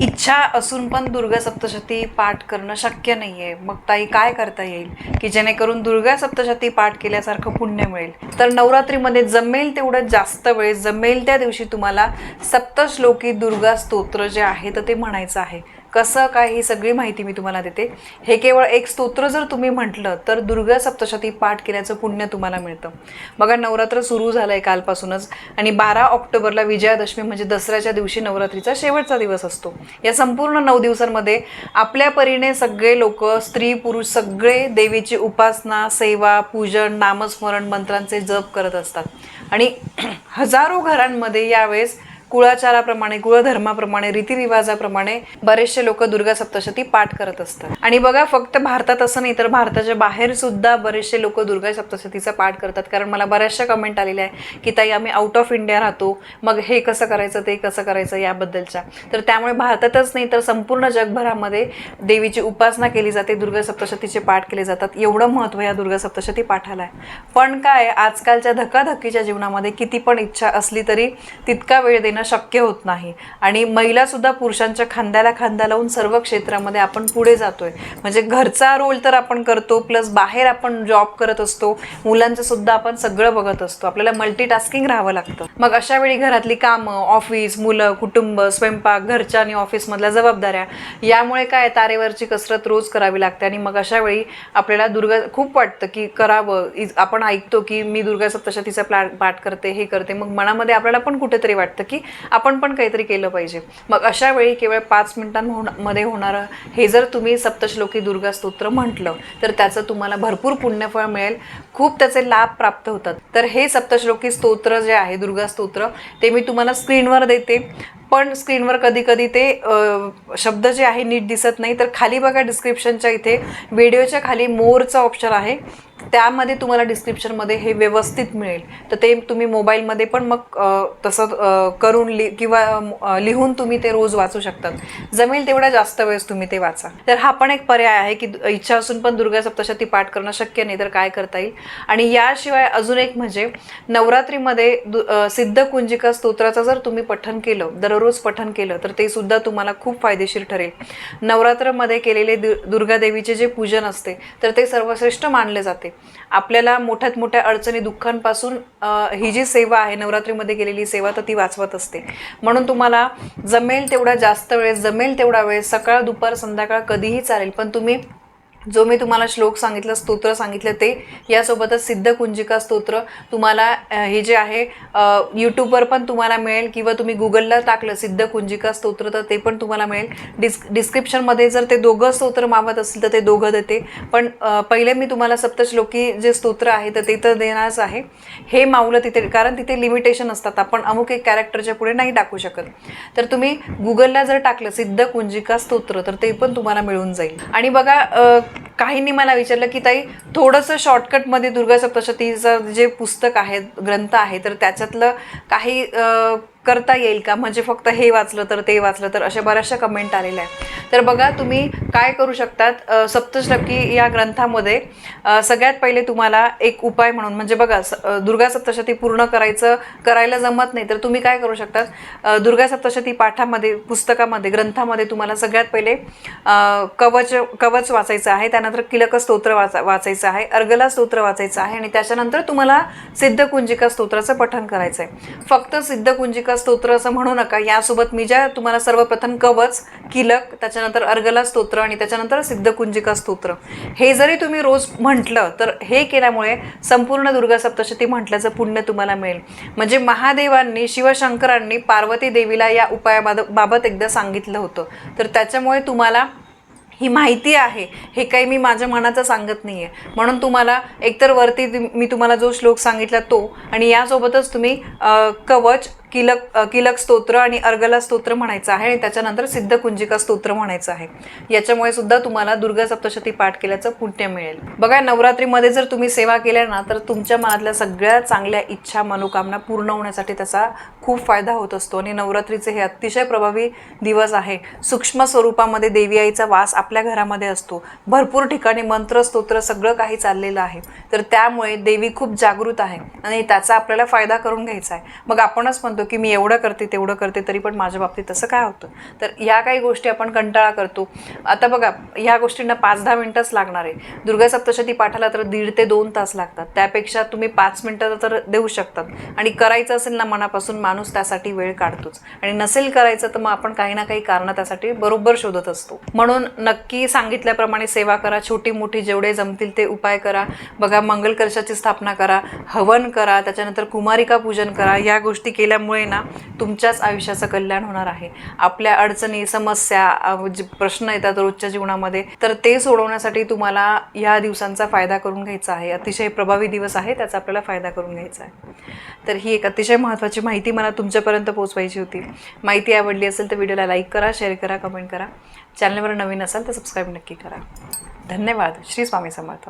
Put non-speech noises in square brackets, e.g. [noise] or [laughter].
इच्छा असून पण दुर्गा सप्तशती पाठ करणं शक्य नाही आहे मग ताई काय करता येईल? की जेणेकरून दुर्गा सप्तशती पाठ केल्यासारखं पुण्य मिळेल. तर नवरात्रीमध्ये जमेल तेवढं जास्त वेळ जमेल त्या दिवशी तुम्हाला सप्तश्लोकी दुर्गा स्तोत्र जे आहे तर ते म्हणायचं आहे. कसं काय ही सगळी माहिती मी तुम्हाला देते. हे केवळ एक स्तोत्र जर तुम्ही म्हटलं तर दुर्गा सप्तशती पाठ केल्याचं पुण्य तुम्हाला मिळतं. बघा नवरात्र सुरू झालं आहे कालपासूनच आणि बारा ऑक्टोबरला विजयादशमी म्हणजे दसऱ्याच्या दिवशी नवरात्रीचा शेवटचा दिवस असतो. या संपूर्ण नऊ दिवसांमध्ये आपल्या परीने सगळे लोक स्त्री पुरुष सगळे देवीची उपासना सेवा पूजन नामस्मरण मंत्रांचे जप करत असतात. आणि [clears throat] हजारो घरांमध्ये यावेळेस कुळाचाराप्रमाणे कुळधर्माप्रमाणे रीतिरिवाजाप्रमाणे बरेचसे लोक दुर्गा सप्तशती पाठ करत असतात. आणि बघा फक्त भारतात असं नाही तर भारताच्या बाहेर सुद्धा बरेचसे लोक दुर्गा सप्तशतीचा पाठ करतात. कारण मला बऱ्याचशा कमेंट आलेल्या आहे की ताई आम्ही आउट ऑफ इंडिया राहतो. मग हे कसं करायचं ते कसं करायचं याबद्दलच्या. तर त्यामुळे भारतातच नाही तर संपूर्ण जगभरामध्ये देवीची उपासना केली जाते दुर्गा सप्तशतीचे पाठ केले जातात. एवढं महत्त्व या दुर्गा सप्तशती पाठाला आहे. पण काय आजकालच्या धकाधकीच्या जीवनामध्ये किती पण इच्छा असली तरी तितका वेळ देणं शक्य होत नाही. आणि महिला सुद्धा पुरुषांच्या खांद्याला खांदा लावून सर्व क्षेत्रामध्ये आपण पुढे जातोय. म्हणजे घरचा रोल तर आपण करतो प्लस बाहेर आपण जॉब करत असतो मुलांचं सुद्धा आपण सगळं बघत असतो. आपल्याला मल्टीटास्किंग राहावं लागतं. मग अशा वेळी घरातली कामं ऑफिस मुलं कुटुंब स्वयंपाक घरच्या आणि ऑफिसमधल्या जबाबदाऱ्या यामुळे काय तारेवरची कसरत रोज करावी लागते. आणि मग अशा वेळी आपल्याला दुर्गा खूप वाटतं की करावं. आपण ऐकतो की मी दुर्गा सप्तशतीचा प्ला पाठ करते हे करते. मग मनामध्ये आपल्याला पण कुठेतरी वाटतं की आपण पण काहीतरी केलं पाहिजे. मग अशा वेळी केवळ पाच मिनिटांमध्ये होणारं हे जर तुम्ही सप्तश्लोकी दुर्गा स्तोत्र म्हटलं तर त्याचं तुम्हाला भरपूर पुण्यफळ मिळेल. खूप त्याचे लाभ प्राप्त होतात. तर हे सप्तश्लोकी स्तोत्र जे आहे दुर्गा स्तोत्र ते मी तुम्हाला स्क्रीनवर देते. पण स्क्रीनवर कधी कधी ते शब्द जे आहे नीट दिसत नाही. तर खाली बघा डिस्क्रिप्शनच्या इथे. व्हिडिओच्या खाली मोरचा ऑप्शन आहे. त्यामध्ये तुम्हाला डिस्क्रिप्शनमध्ये हे व्यवस्थित मिळेल. तर ते तुम्ही मोबाईलमध्ये पण मग तसं करून लि किंवा लिहून तुम्ही ते रोज वाचू शकतात. जमेल तेवढा जास्त वेळेस तुम्ही ते वाचा. तर हा पण एक पर्याय आहे की इच्छा असून पण दुर्गा सप्तशती पाठ करणं शक्य नाही तर काय करता येईल? आणि याशिवाय अजून एक म्हणजे नवरात्रीमध्ये दु अ, सिद्धकुंजिका स्तोत्राचं जर तुम्ही पठन केलं दररोज पठन केलं तर ते सुद्धा तुम्हाला खूप फायदेशीर ठरेल. नवरात्रमध्ये केलेले दु दुर्गादेवीचे जे पूजन असते तर ते सर्वश्रेष्ठ मानले जाते. आपल्याला मोठ्यात मोठ्या अडचणी दुःखांपासून ही जी सेवा आहे नवरात्रीमध्ये केलेली सेवा तर ती वाचवत असते. म्हणून तुम्हाला जमेल तेवढा जास्त वेळ जमेल तेवढा वेळ सकाळ दुपार संध्याकाळ कधीही चालेल पण तुम्ही जो मी तुम्हाला श्लोक सांगितलं स्तोत्र सांगितलं ते यासोबतच सिद्ध कुंजिका स्तोत्र तुम्हाला हे जे आहे यूट्यूबवर पण तुम्हाला मिळेल किंवा तुम्ही गुगलला टाकलं सिद्ध कुंजिका स्तोत्र तर ते पण तुम्हाला मिळेल. डिस् डिस्क्रिप्शनमध्ये जर ते दोघं स्तोत्र मावत असतील तर ते दोघं देते. पण पहिले मी तुम्हाला सप्तश्लोकी जे स्तोत्र आहे तर ते तर देणारच आहे. हे मावलं तिथे कारण तिथे लिमिटेशन असतात. आपण अमुक एक कॅरेक्टरच्या पुढे नाही टाकू शकत. तर तुम्ही गुगलला जर टाकलं सिद्ध कुंजिका स्तोत्र तर ते पण तुम्हाला मिळून जाईल. आणि बघा काहींनी मला विचारलं की ताई थोडंसं शॉर्टकटमध्ये दुर्गा सप्तशतीचं जे पुस्तक आहे ग्रंथ आहे तर त्याच्यातलं काही करता येईल का? म्हणजे फक्त हे वाचलं तर ते वाचलं तर अशा बऱ्याचशा कमेंट आलेल्या आहेत. तर बघा तुम्ही काय करू शकतात? सप्तशतकी या ग्रंथामध्ये सगळ्यात पहिले तुम्हाला एक उपाय म्हणून म्हणजे बघा स- दुर्गा सप्तशती पूर्ण करायचं करायला जमत नाही तर तुम्ही काय करू शकतात? दुर्गा सप्तशती पाठामध्ये पुस्तकामध्ये ग्रंथामध्ये तुम्हाला सगळ्यात पहिले कवच कवच वाचायचं आहे त्यानंतर किलक स्तोत्र वाचा वाचायचं आहे अर्गला स्तोत्र वाचायचं आहे आणि त्याच्यानंतर तुम्हाला सिद्धकुंजिका स्तोत्राचं पठण करायचं आहे फक्त सिद्धकुंजिका स्तोत्र असं म्हणू नका. यासोबत मी ज्या तुम्हाला सर्वप्रथम कवच किलक त्याच्यानंतर अर्गला स्तोत्र आणि त्याच्यानंतर सिद्धकुंजिका स्तोत्र. हे जरी तुम्ही रोज म्हटलं तर हे केल्यामुळे संपूर्ण दुर्गा सप्तशती म्हटल्याचं पुण्य तुम्हाला मिळेल. म्हणजे महादेवांनी शिवशंकरांनी पार्वती देवीला या उपायाबाबत बाबत एकदा सांगितलं होतं. तर त्याच्यामुळे तुम्हाला ही माहिती आहे. हे काही मी माझ्या मनाचं सांगत नाही आहे म्हणून तुम्हाला एकतर वरती मी तुम्हाला जो श्लोक सांगितला तो आणि यासोबतच तुम्ही कवच किलक किलक स्तोत्र आणि अर्गला स्तोत्र म्हणायचं आहे आणि त्याच्यानंतर सिद्ध कुंजिका स्तोत्र म्हणायचं आहे. याच्यामुळे सुद्धा तुम्हाला दुर्गा सप्तशती पाठ केल्याचं पुण्य मिळेल. बघा नवरात्रीमध्ये जर तुम्ही सेवा केल्या ना तर तुमच्या मनातल्या सगळ्या चांगल्या इच्छा मनोकामना पूर्ण होण्यासाठी त्याचा खूप फायदा होत असतो. आणि नवरात्रीचे हे अतिशय प्रभावी दिवस आहे. सूक्ष्म स्वरूपामध्ये देवी आईचा वास आपल्या घरामध्ये असतो. भरपूर ठिकाणी मंत्र स्तोत्र सगळं काही चाललेलं आहे. तर त्यामुळे देवी खूप जागृत आहे आणि त्याचा आपल्याला फायदा करून घ्यायचा आहे. मग आपणच म्हणतो होतं की मी एवढं करते तेवढं करते तरी पण माझ्या बाबतीत तसं काय होतं? तर ह्या काही गोष्टी आपण कंटाळा करतो. आता बघा ह्या गोष्टींना पाच दहा मिनटंच लागणार आहे. दुर्गा सप्तशती पाठाला तर दीड ते दोन तास लागतात. त्यापेक्षा तुम्ही पाच मिनटं तर देऊ शकतात. आणि करायचं असेल ना मनापासून माणूस त्यासाठी वेळ काढतोच. आणि नसेल करायचं तर मग आपण काही ना काही कारणं त्यासाठी बरोबर शोधत असतो. म्हणून नक्की सांगितल्याप्रमाणे सेवा करा. छोटी मोठी जेवढे जमतील ते उपाय करा. बघा मंगल कलशाची स्थापना करा. हवन करा. त्याच्यानंतर कुमारिका पूजन करा. या गोष्टी केल्यामुळे ना तुमच्याच आयुष्याचं कल्याण होणार आहे. आपल्या अडचणी समस्या प्रश्न येतात रोजच्या जीवनामध्ये तर ते सोडवण्यासाठी तुम्हाला या दिवसांचा फायदा करून घ्यायचा आहे. अतिशय प्रभावी दिवस आहे त्याचा आपल्याला फायदा करून घ्यायचा आहे. तर ही एक अतिशय महत्त्वाची माहिती मला तुमच्यापर्यंत पोहोचवायची होती. माहिती आवडली असेल तर व्हिडिओला लाईक करा शेअर करा कमेंट करा. चॅनलवर नवीन असाल तर सबस्क्राईब नक्की करा. धन्यवाद. श्री स्वामी समर्थ.